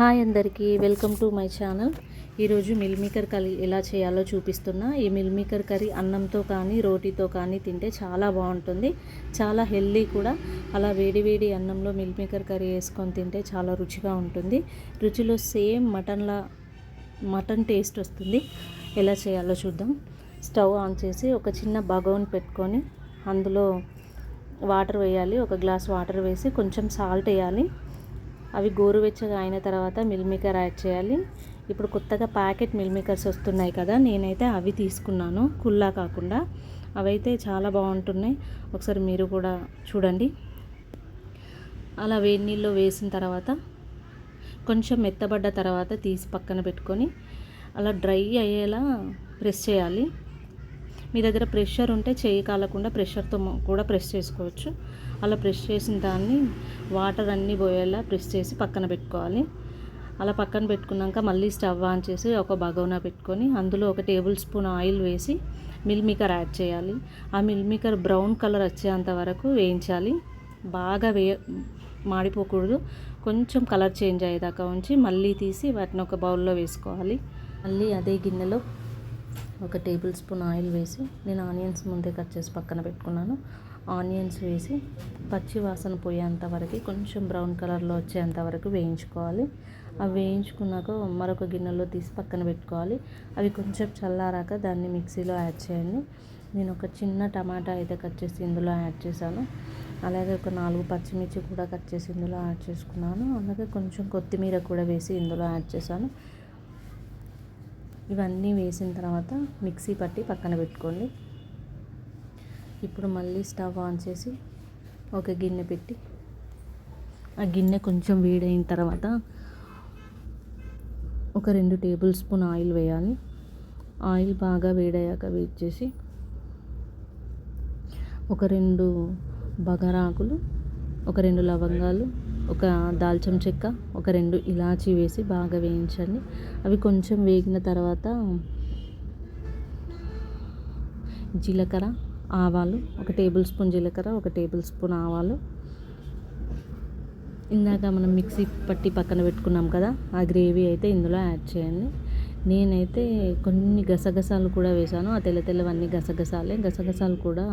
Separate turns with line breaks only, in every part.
Hi అందరికీ welcome to my channel. ఈరోజు Meal Maker curry ఎలా చేయాలో చూపిస్తున్నా. ఈ మిల్మేకర్ కర్రీ అన్నంతో కానీ రోటీతో కానీ తింటే చాలా బాగుంటుంది. చాలా హెల్దీ కూడా. అలా వేడి వేడి అన్నంలో మిల్మేకర్ కర్రీ వేసుకొని తింటే చాలా రుచిగా ఉంటుంది. రుచిలో సేమ్ మటన్లా మటన్ టేస్ట్ వస్తుంది. ఎలా చేయాలో చూద్దాం. స్టవ్ ఆన్ చేసి ఒక చిన్న బగోన్ పెట్టుకొని అందులో వాటర్ వేయాలి. ఒక గ్లాస్ వాటర్ వేసి కొంచెం సాల్ట్ వేయాలి. అవి గోరువెచ్చగా అయిన తర్వాత మిల్మేకర్ యాడ్ చేయాలి. ఇప్పుడు కొత్తగా ప్యాకెట్ మిల్మేకర్స్ వస్తున్నాయి కదా నేనైతే అవి తీసుకున్నాను. కుల్లా కాకుండా అవైతే చాలా బాగుంటున్నాయి. ఒకసారి మీరు కూడా చూడండి. అలా వేడి నీళ్ళు వేసిన తర్వాత కొంచెం మెత్తబడ్డ తర్వాత తీసి పక్కన పెట్టుకొని అలా డ్రై అయ్యేలా ప్రెస్ చేయాలి. మీ దగ్గర ప్రెషర్ ఉంటే చేయి కాలకుండా ప్రెషర్తో కూడా ప్రెస్ చేసుకోవచ్చు. అలా ప్రెస్ చేసిన దాన్ని వాటర్ అన్నీ పోయేలా ప్రెస్ చేసి పక్కన పెట్టుకోవాలి. అలా పక్కన పెట్టుకున్నాక మళ్ళీ స్టవ్ ఆన్ చేసి ఒక బగోనా పెట్టుకొని అందులో ఒక టేబుల్ స్పూన్ ఆయిల్ వేసి మిల్ మేకర్ యాడ్ చేయాలి. ఆ మిల్ మేకర్ బ్రౌన్ కలర్ వచ్చేంత వరకు వేయించాలి. బాగా వే మాడిపోకూడదు. కొంచెం కలర్ చేంజ్ అయ్యేదాకా ఉంచి మళ్ళీ తీసి వాటిని ఒక బౌల్లో వేసుకోవాలి. మళ్ళీ అదే గిన్నెలో ఒక టేబుల్ స్పూన్ ఆయిల్ వేసి నేను ఆనియన్స్ ముందే కట్ చేసి పక్కన పెట్టుకున్నాను. ఆనియన్స్ వేసి పచ్చి వాసన పోయేంత వరకు కొంచెం బ్రౌన్ కలర్లో వచ్చేంత వరకు వేయించుకోవాలి. అవి వేయించుకున్నాక మరొక గిన్నెలో తీసి పక్కన పెట్టుకోవాలి. అవి కొంచెం చల్లారాక దాన్ని మిక్సీలో యాడ్ చేయండి. నేను ఒక చిన్న టమాటా అయితే కట్ చేసి ఇందులో యాడ్ చేశాను. అలాగే ఒక నాలుగు పచ్చిమిర్చి కూడా కట్ చేసి ఇందులో యాడ్ చేసుకున్నాను. అలాగే కొంచెం కొత్తిమీర కూడా వేసి ఇందులో యాడ్ చేశాను. ఇవన్నీ వేసిన తర్వాత మిక్సీ పట్టి పక్కన పెట్టుకోండి. ఇప్పుడు మళ్ళీ స్టవ్ ఆన్ చేసి ఒక గిన్నె పెట్టి ఆ గిన్నె కొంచెం వేడైన తర్వాత ఒక రెండు టేబుల్ స్పూన్ ఆయిల్ వేయాలి. ఆయిల్ బాగా వేడయ్యాక వేడి చేసి ఒక రెండు బగరాకులు ఒక రెండు లవంగాలు ఒక దాల్చిన చెక్క ఒక రెండు ఇలాచీ వేసి బాగా వేయించండి. అవి కొంచెం వేగిన తర్వాత జీలకర్ర ఆవాలు ఒక టేబుల్ స్పూన్ జీలకర్ర ఒక టేబుల్ స్పూన్ ఆవాలు. ఇందాక మనం మిక్సీ పట్టి పక్కన పెట్టుకున్నాం కదా ఆ గ్రేవీ అయితే ఇందులో యాడ్ చేయండి. నేనైతే కొన్ని గసగసాలు కూడా వేసాను. ఆ తెల్ల తెల్లవన్నీ గసగసాలే. గసగసాలు కూడా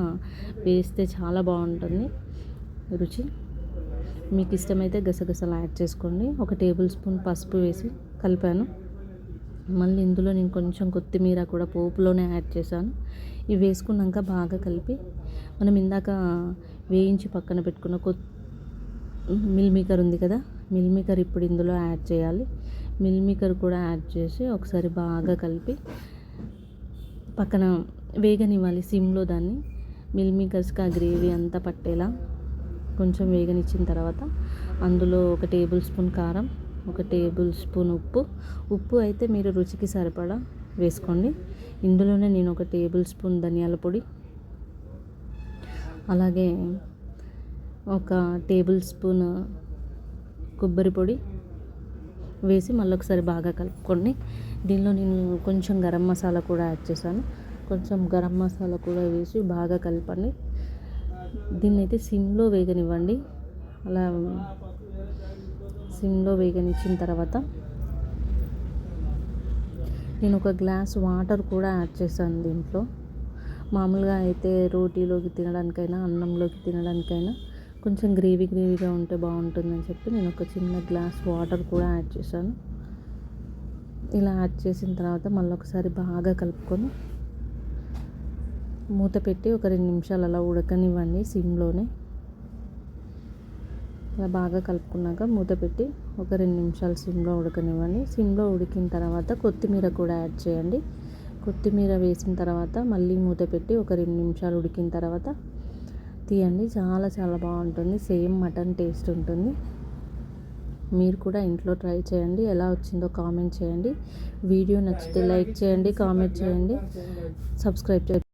వేస్తే చాలా బాగుంటుంది రుచి. మీకు ఇష్టమైతే గసగసాలు యాడ్ చేసుకోండి. ఒక టేబుల్ స్పూన్ పసుపు వేసి కలిపాను. మళ్ళీ ఇందులో నేను కొంచెం కొత్తిమీర కూడా పోపులోనే యాడ్ చేశాను. ఇవి వేసుకున్నాక బాగా కలిపి మనం ఇందాక వేయించి పక్కన పెట్టుకున్న కొ మిల్ మేకర్ ఉంది కదా మిల్ మేకర్ ఇప్పుడు ఇందులో యాడ్ చేయాలి. మిల్ మేకర్ కూడా యాడ్ చేసి ఒకసారి బాగా కలిపి పక్కన వేగనివ్వాలి సిమ్లో దాన్ని. మిల్ మేకర్స్కి ఆ గ్రేవీ అంతా పట్టేలా కొంచెం వేగనిచ్చిన తర్వాత అందులో ఒక టేబుల్ స్పూన్ కారం ఒక టేబుల్ స్పూన్ ఉప్పు. ఉప్పు అయితే మీరు రుచికి సరిపడా వేసుకోండి. ఇందులోనే నేను ఒక టేబుల్ స్పూన్ ధనియాల పొడి అలాగే ఒక టేబుల్ స్పూన్ కొబ్బరి పొడి వేసి మళ్ళీ ఒకసారి బాగా కలుపుకోండి. దీనిలో నేను కొంచెం గరం మసాలా కూడా యాడ్ చేశాను. కొంచెం గరం మసాలా కూడా వేసి బాగా కలపండి. దీన్ని అయితే సిమ్లో వేగనివ్వండి. అలా సిమ్లో వేగనిచ్చిన తర్వాత నేను ఒక గ్లాస్ వాటర్ కూడా యాడ్ చేశాను దీంట్లో. మామూలుగా అయితే రోటీలోకి తినడానికైనా అన్నంలోకి తినడానికైనా కొంచెం గ్రేవీ గ్రేవీగా ఉంటే బాగుంటుందని చెప్పి నేను ఒక చిన్న గ్లాస్ వాటర్ కూడా యాడ్ చేశాను. ఇలా యాడ్ చేసిన తర్వాత మళ్ళీ ఒకసారి బాగా కలుపుకొని మూత పెట్టి ఒక రెండు నిమిషాలు అలా ఉడకనివ్వండి సిమ్లోనే. అలా బాగా కలుపుకున్నాక మూత పెట్టి ఒక రెండు నిమిషాలు సిమ్లో ఉడకనివ్వండి. సిమ్లో ఉడికిన తర్వాత కొత్తిమీర కూడా యాడ్ చేయండి. కొత్తిమీర వేసిన తర్వాత మళ్ళీ మూత పెట్టి ఒక రెండు నిమిషాలు ఉడికిన తర్వాత తీయండి. చాలా చాలా బాగుంటుంది. సేమ్ మటన్ టేస్ట్ ఉంటుంది. మీరు కూడా ఇంట్లో ట్రై చేయండి. ఎలా వచ్చిందో కామెంట్ చేయండి. వీడియో నచ్చితే లైక్ చేయండి కామెంట్ చేయండి. సబ్స్క్రైబ్ చేయండి.